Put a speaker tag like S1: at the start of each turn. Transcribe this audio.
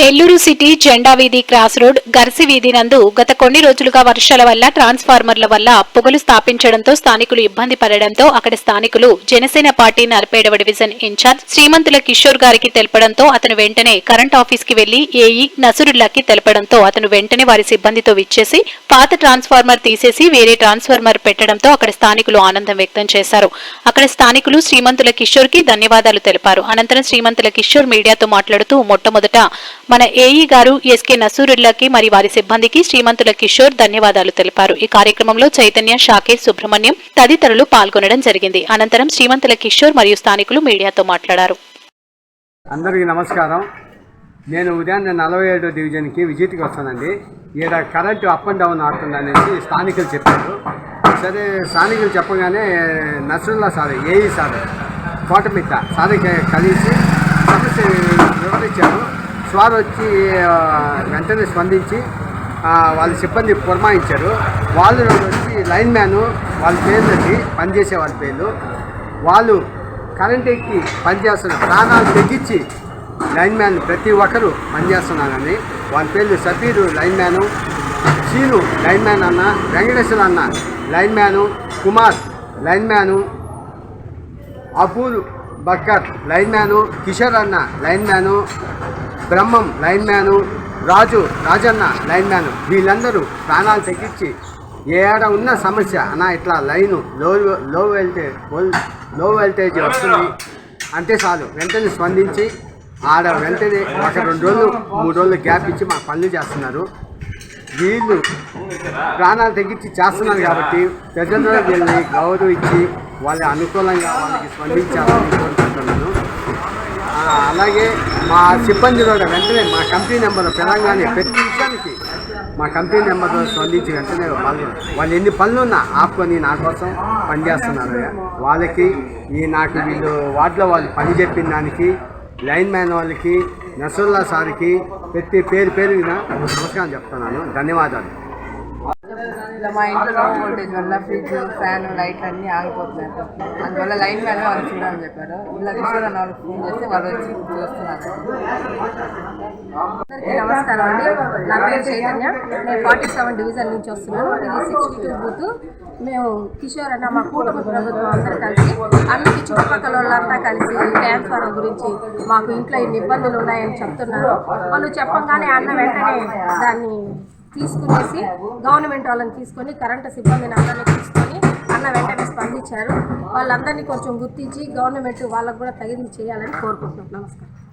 S1: Nellore city జెండా వీధి cross road గర్సి వీధి నందు గత కొన్ని రోజులుగా వర్షాల వల్ల ట్రాన్స్ఫార్మర్ల వల్ల పొగలు స్థాపించడంతో స్థానికులు ఇబ్బంది పడడంతో అక్కడ స్థానికులు Janasena party నలభైడవ division in charge Srimanthula Kishore గారికి తెలపడంతో అతను వెంటనే కరెంట్ ఆఫీస్కి వెళ్ళి ఏఈ నసురుల్లాకి తెలపడంతో అతను వెంటనే వారి సిబ్బందితో విచ్చేసి పాత ట్రాన్స్ఫార్మర్ తీసేసి వేరే ట్రాన్స్ఫార్మర్ పెట్టడంతో అక్కడ స్థానికులు ఆనందం వ్యక్తం చేశారు. అక్కడ స్థానికులు శ్రీమంతుల కిషోర్కి ధన్యవాదాలు తెలిపారు. అనంతరం శ్రీమంతుల కిషోర్ మీడియాతో మాట్లాడుతూ మొట్టమొదట మన ఏఈ గారు ఎస్కే నసూరుల్లాకి మరి వారి సిబ్బందికి శ్రీమంతుల కిషోర్ ధన్యవాదాలు తెలిపారు. ఈ కార్యక్రమంలో చైతన్య షాకేష్ సుబ్రహ్మణ్యం తదితరులు పాల్గొనడం జరిగింది. అనంతరం శ్రీమంతుల కిషోర్ మరియు స్థానికులు మీడియాతో మాట్లాడారు.
S2: అందరికీ నమస్కారం. నేను ఉదయాన్నే నలభై ఏడో డివిజన్కి విజిట్కి వస్తానండి. ఈడ కరెంటు అప్ అండ్ డౌన్ ఆడుతుంది అనేసి స్థానికులు చెప్పారు. సరే స్థానికులు చెప్పగానే Nasarulla sir AE sir Kotamitta sir కలిసి సమస్య వివరించారు. సార్ వచ్చి వెంటనే స్పందించి వాళ్ళ సిబ్బంది పురమాయించారు. వాళ్ళు వచ్చి లైన్ మ్యాను వాళ్ళ పేర్లు పనిచేసే వాళ్ళ పేర్లు. వాళ్ళు కరెంట్ ఎక్కి పనిచేస్తున్న ప్రాణాలు తెగించి లైన్ మ్యాన్ ప్రతి ఒక్కరూ పనిచేస్తున్నారని వాళ్ళ పేర్లు Safeer line man Seenu line man అన్న వెంకటేశ్వర అన్న line man Kumar line man Apur Bakkar line man Kishore అన్న line man Brahmam line man Raju Rajanna line man. వీళ్ళందరూ ప్రాణాలు తగ్గించి ఏడ ఉన్న సమస్య అన్న ఇట్లా లైను లో లో వెల్టేజ్లో వెల్టేజ్ వస్తుంది అంటే చాలు. వెంటనే స్పందించి ఆడ వెంటనే ఒక రెండు రోజులు మూడు రోజులు గ్యాప్ ఇచ్చి మా పనులు చేస్తున్నారు. వీళ్ళు ప్రాణాలు తగ్గించి చేస్తున్నారు కాబట్టి ప్రజల్లో వీళ్ళని గౌరవించి వాళ్ళ అనుకూలంగా వాళ్ళకి స్పందించాలని కోరుకుంటున్నాను. అలాగే మా సిబ్బంది కూడా వెంటనే మా కంపెనీ నెంబర్ తెలంగాణ ప్రతి విషయానికి మా కంపెనీ నెంబర్ స్పందించి వెంటనే వాళ్ళు వాళ్ళు ఎన్ని పనులు ఉన్నా ఆపుకొని నా కోసం పనిచేస్తున్నారు వాళ్ళకి ఈ నాకు వీళ్ళు వాటిలో వాళ్ళు పని చెప్పిన దానికి లైన్ మ్యాన్ వాళ్ళకి నసుల్లా సార్కి ప్రతి పేరు పేరు నమస్కారం చెప్తున్నాను. ధన్యవాదాలు.
S3: మా ఇంట్లో వోల్టేజ్ వల్ల ఫ్రిడ్జ్ ఫ్యాన్ లైట్ అన్నీ ఆగిపోతున్నాయి. అందువల్ల లైన్ మ్యాన్ వాళ్ళు చూడాలని చెప్పారు. ఇలా కిషోర్ వాళ్ళకి ఫోన్ చేస్తే వాళ్ళు వచ్చి చూస్తున్నారు.
S4: అందరికీ నమస్కారం అండి. నా పేరు చైతన్య. నేను ఫార్టీ సెవెన్ డివిజన్ నుంచి వస్తున్నాను. ఇది సిక్స్టీ టూ బూత్ మేము కిషోర్ అన్న మా కూటమి ప్రభుత్వం అందరూ కలిసి అన్నీ చుట్టుపక్కల వాళ్ళంతా కలిసి ట్రాన్స్ఫార్మర్ గురించి మాకు ఇంట్లో ఇన్ని ఇబ్బందులు ఉన్నాయని చెప్తున్నారు. వాళ్ళు చెప్పగానే అన్న వెంటనే దాన్ని తీసుకునేసి గవర్నమెంట్ వాళ్ళని తీసుకొని కరెంటు సిబ్బందిని అందరినీ తీసుకొని అన్న వెంటనే స్పందించారు. వాళ్ళందరినీ కొంచెం గుర్తించి గవర్నమెంట్ వాళ్ళకు కూడా తగినది చేయాలని కోరుకుంటున్నాం. నమస్కారం.